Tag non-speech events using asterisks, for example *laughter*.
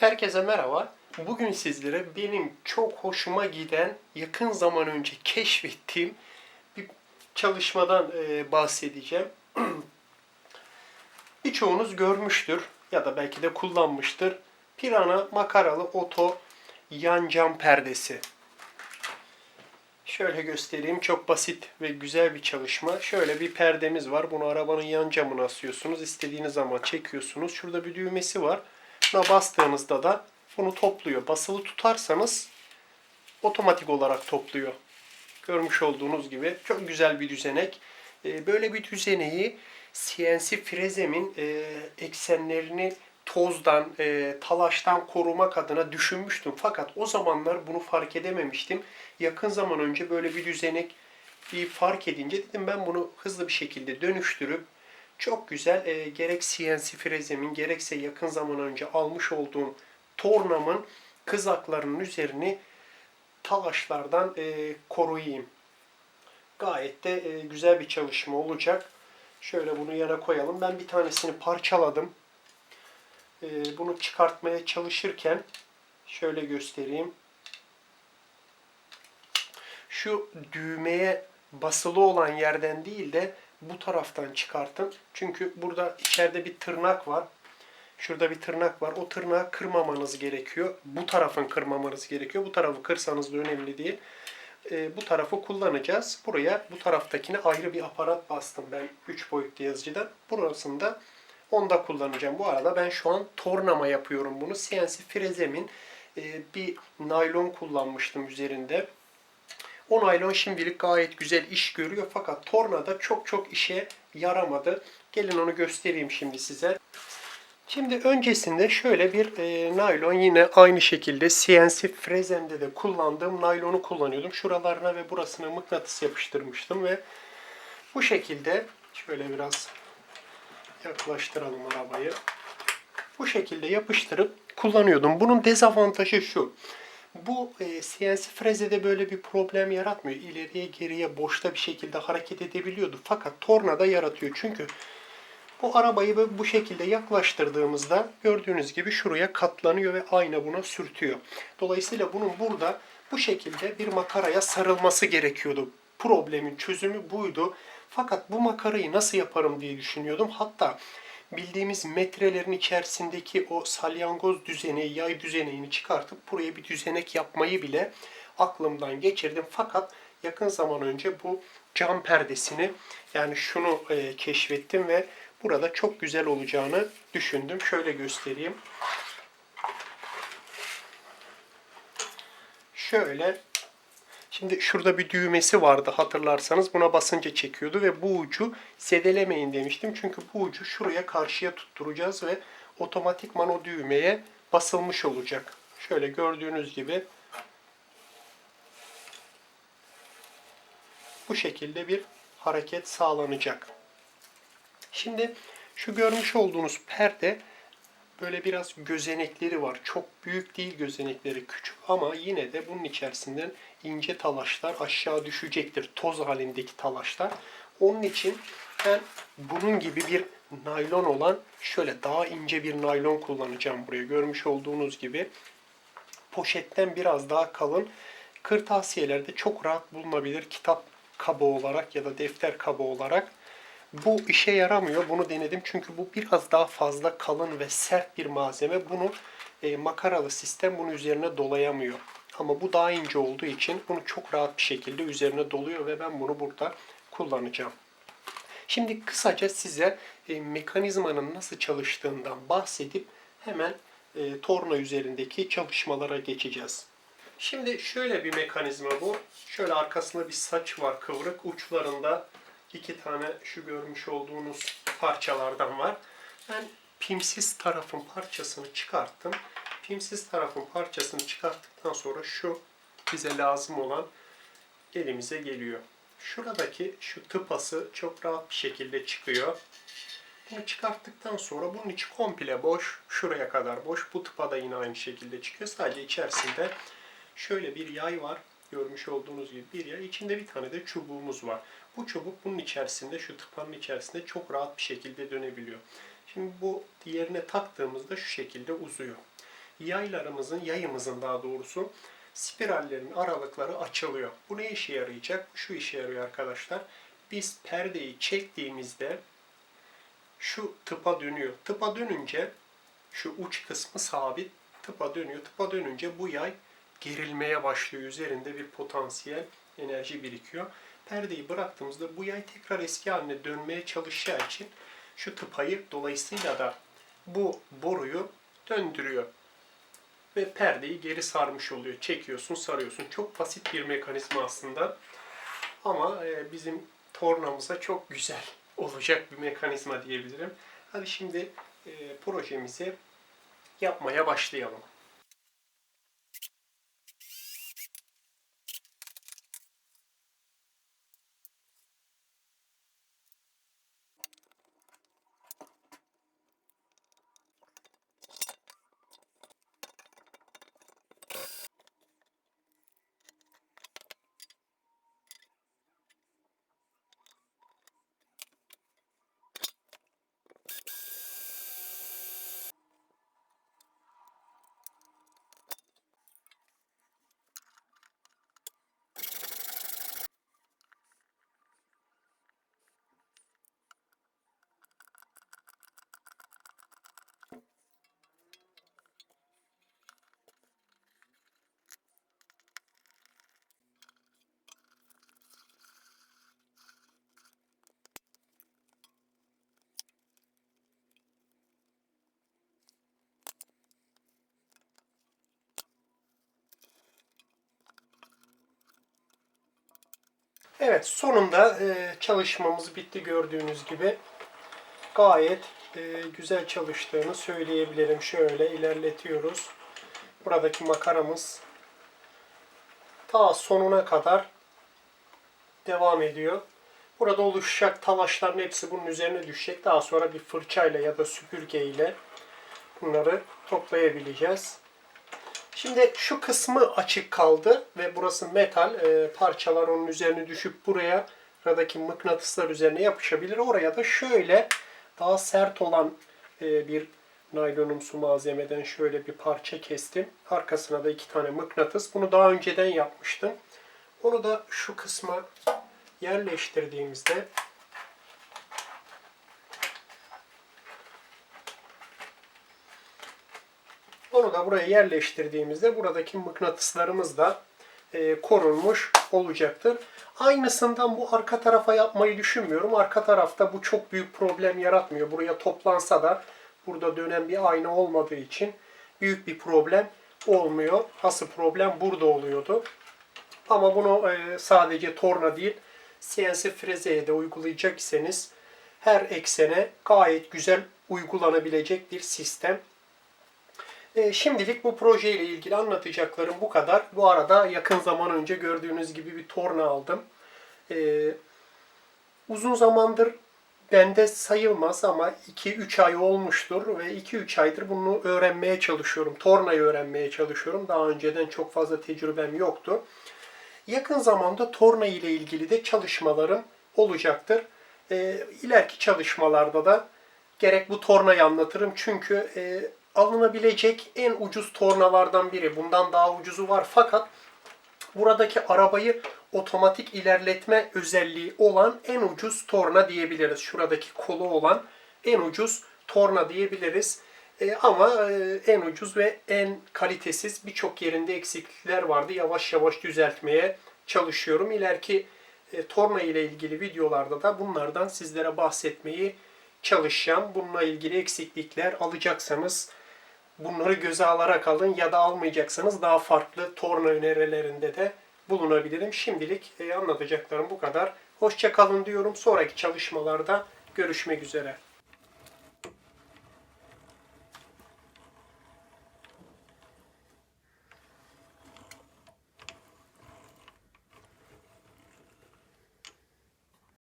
Herkese merhaba. Bugün sizlere benim çok hoşuma giden, yakın zaman önce keşfettiğim bir çalışmadan e, bahsedeceğim. *clears throat* Birçoğunuz görmüştür ya da belki de kullanmıştır. Pirana makaralı oto yan cam perdesi. Şöyle göstereyim. Çok basit ve güzel bir çalışma. Şöyle bir perdemiz var. Bunu arabanın yan camına asıyorsunuz. İstediğiniz zaman çekiyorsunuz. Şurada bir düğmesi var. Buna bastığınızda da bunu topluyor. Basılı tutarsanız otomatik olarak topluyor. Görmüş olduğunuz gibi çok güzel bir düzenek. Ee, Böyle bir düzeneği CNC frezemin e, eksenlerini tozdan, e, talaştan korumak adına düşünmüştüm. Fakat o zamanlar bunu fark edememiştim. Yakın zaman önce böyle bir düzenek bir fark edince dedim ben bunu hızlı bir şekilde dönüştürüp çok güzel e, gerek CNC frezemin gerekse yakın zaman önce almış olduğum tornamın kızaklarının üzerini talaşlardan e, koruyayım. Gayet de e, güzel bir çalışma olacak. Şöyle bunu yana koyalım. Ben bir tanesini parçaladım. E, bunu çıkartmaya çalışırken şöyle göstereyim. Şu düğmeye basılı olan yerden değil de bu taraftan çıkartın. Çünkü burada içeride bir tırnak var. Şurada bir tırnak var. O tırnağı kırmamanız gerekiyor. Bu tarafın kırmamanız gerekiyor. Bu tarafı kırsanız da önemli değil. Ee, bu tarafı kullanacağız. Buraya bu taraftakine ayrı bir aparat bastım ben 3 boyutlu yazıcıdan. Burasında onda kullanacağım. Bu arada ben şu an tornama yapıyorum bunu. CNC frezemin e, bir naylon kullanmıştım üzerinde. O naylon şimdilik gayet güzel iş görüyor fakat tornada çok çok işe yaramadı. Gelin onu göstereyim şimdi size. Şimdi öncesinde şöyle bir e, naylon yine aynı şekilde CNC frezemde de kullandığım naylonu kullanıyordum. Şuralarına ve burasına mıknatıs yapıştırmıştım ve bu şekilde şöyle biraz yaklaştıralım arabayı. Bu şekilde yapıştırıp kullanıyordum. Bunun dezavantajı şu. Bu e, CNC frezede böyle bir problem yaratmıyor. İleriye geriye boşta bir şekilde hareket edebiliyordu. Fakat tornada yaratıyor. Çünkü bu arabayı bu şekilde yaklaştırdığımızda gördüğünüz gibi şuraya katlanıyor ve ayna buna sürtüyor. Dolayısıyla bunun burada bu şekilde bir makaraya sarılması gerekiyordu. Problemin çözümü buydu. Fakat bu makarayı nasıl yaparım diye düşünüyordum. Hatta bildiğimiz metrelerin içerisindeki o salyangoz düzeneği, yay düzeneğini çıkartıp buraya bir düzenek yapmayı bile aklımdan geçirdim. Fakat yakın zaman önce bu cam perdesini yani şunu e, keşfettim ve burada çok güzel olacağını düşündüm. Şöyle göstereyim. Şöyle Şimdi şurada bir düğmesi vardı hatırlarsanız. Buna basınca çekiyordu ve bu ucu zedelemeyin demiştim. Çünkü bu ucu şuraya karşıya tutturacağız ve otomatikman o düğmeye basılmış olacak. Şöyle gördüğünüz gibi bu şekilde bir hareket sağlanacak. Şimdi şu görmüş olduğunuz perde böyle biraz gözenekleri var. Çok büyük değil gözenekleri küçük ama yine de bunun içerisinden ince talaşlar aşağı düşecektir. Toz halindeki talaşlar. Onun için ben bunun gibi bir naylon olan şöyle daha ince bir naylon kullanacağım buraya. Görmüş olduğunuz gibi poşetten biraz daha kalın kırtasiyelerde çok rahat bulunabilir kitap kabı olarak ya da defter kabı olarak. Bu işe yaramıyor. Bunu denedim çünkü bu biraz daha fazla kalın ve sert bir malzeme. Bunu e, makaralı sistem bunun üzerine dolayamıyor. Ama bu daha ince olduğu için bunu çok rahat bir şekilde üzerine doluyor ve ben bunu burada kullanacağım. Şimdi kısaca size e, mekanizmanın nasıl çalıştığından bahsedip hemen e, torna üzerindeki çalışmalara geçeceğiz. Şimdi şöyle bir mekanizma bu. Şöyle arkasında bir saç var kıvrık. Uçlarında iki tane şu görmüş olduğunuz parçalardan var. Ben pimsiz tarafın parçasını çıkarttım. Pimsiz tarafın parçasını çıkarttıktan sonra şu bize lazım olan elimize geliyor. Şuradaki şu tıpası çok rahat bir şekilde çıkıyor. Bunu çıkarttıktan sonra bunun içi komple boş. Şuraya kadar boş. Bu tıpa da yine aynı şekilde çıkıyor. Sadece içerisinde şöyle bir yay var. Görmüş olduğunuz gibi bir yay. İçinde bir tane de çubuğumuz var. Bu çubuk bunun içerisinde, şu tıpanın içerisinde çok rahat bir şekilde dönebiliyor. Şimdi bu diğerine taktığımızda şu şekilde uzuyor. Yaylarımızın, yayımızın daha doğrusu spirallerin aralıkları açılıyor. Bu ne işe yarayacak? Şu işe yarıyor arkadaşlar. Biz perdeyi çektiğimizde şu tıpa dönüyor. Tıpa dönünce şu uç kısmı sabit tıpa dönüyor. Tıpa dönünce bu yay gerilmeye başlıyor. Üzerinde bir potansiyel enerji birikiyor. Perdeyi bıraktığımızda bu yay tekrar eski haline dönmeye çalışacağı için şu tıpayı dolayısıyla da bu boruyu döndürüyor. Ve perdeyi geri sarmış oluyor. Çekiyorsun, sarıyorsun. Çok basit bir mekanizma aslında. Ama e, bizim tornamıza çok güzel olacak bir mekanizma diyebilirim. Hadi şimdi e, projemizi yapmaya başlayalım. Evet sonunda e, çalışmamız bitti gördüğünüz gibi. Gayet e, güzel çalıştığını söyleyebilirim. Şöyle ilerletiyoruz. Buradaki makaramız ta sonuna kadar devam ediyor. Burada oluşacak talaşların hepsi bunun üzerine düşecek. Daha sonra bir fırçayla ya da süpürgeyle bunları toplayabileceğiz. Şimdi şu kısmı açık kaldı ve burası metal. E, parçalar onun üzerine düşüp buraya buradaki mıknatıslar üzerine yapışabilir. Oraya da şöyle daha sert olan e, bir naylonumsu malzemeden şöyle bir parça kestim. Arkasına da iki tane mıknatıs. Bunu daha önceden yapmıştım. Onu da şu kısma yerleştirdiğimizde Onu da buraya yerleştirdiğimizde buradaki mıknatıslarımız da e, korunmuş olacaktır. Aynısından bu arka tarafa yapmayı düşünmüyorum. Arka tarafta bu çok büyük problem yaratmıyor. Buraya toplansa da burada dönen bir ayna olmadığı için büyük bir problem olmuyor. Asıl problem burada oluyordu. Ama bunu e, sadece torna değil CNC frezeye de uygulayacak iseniz her eksene gayet güzel uygulanabilecek bir sistem. E, şimdilik bu proje ile ilgili anlatacaklarım bu kadar. Bu arada yakın zaman önce gördüğünüz gibi bir torna aldım. E, uzun zamandır bende sayılmaz ama 2-3 ay olmuştur ve 2-3 aydır bunu öğrenmeye çalışıyorum. Tornayı öğrenmeye çalışıyorum. Daha önceden çok fazla tecrübem yoktu. Yakın zamanda torna ile ilgili de çalışmalarım olacaktır. E, çalışmalarda da gerek bu tornayı anlatırım çünkü e, alınabilecek en ucuz tornalardan biri. Bundan daha ucuzu var fakat buradaki arabayı otomatik ilerletme özelliği olan en ucuz torna diyebiliriz. Şuradaki kolu olan en ucuz torna diyebiliriz. E, ama e, en ucuz ve en kalitesiz birçok yerinde eksiklikler vardı. Yavaş yavaş düzeltmeye çalışıyorum. İleriki e, torna ile ilgili videolarda da bunlardan sizlere bahsetmeyi çalışacağım. Bununla ilgili eksiklikler alacaksanız bunları göze alarak alın ya da almayacaksanız daha farklı torna önerilerinde de bulunabilirim. Şimdilik e, anlatacaklarım bu kadar. Hoşça kalın diyorum. Sonraki çalışmalarda görüşmek üzere.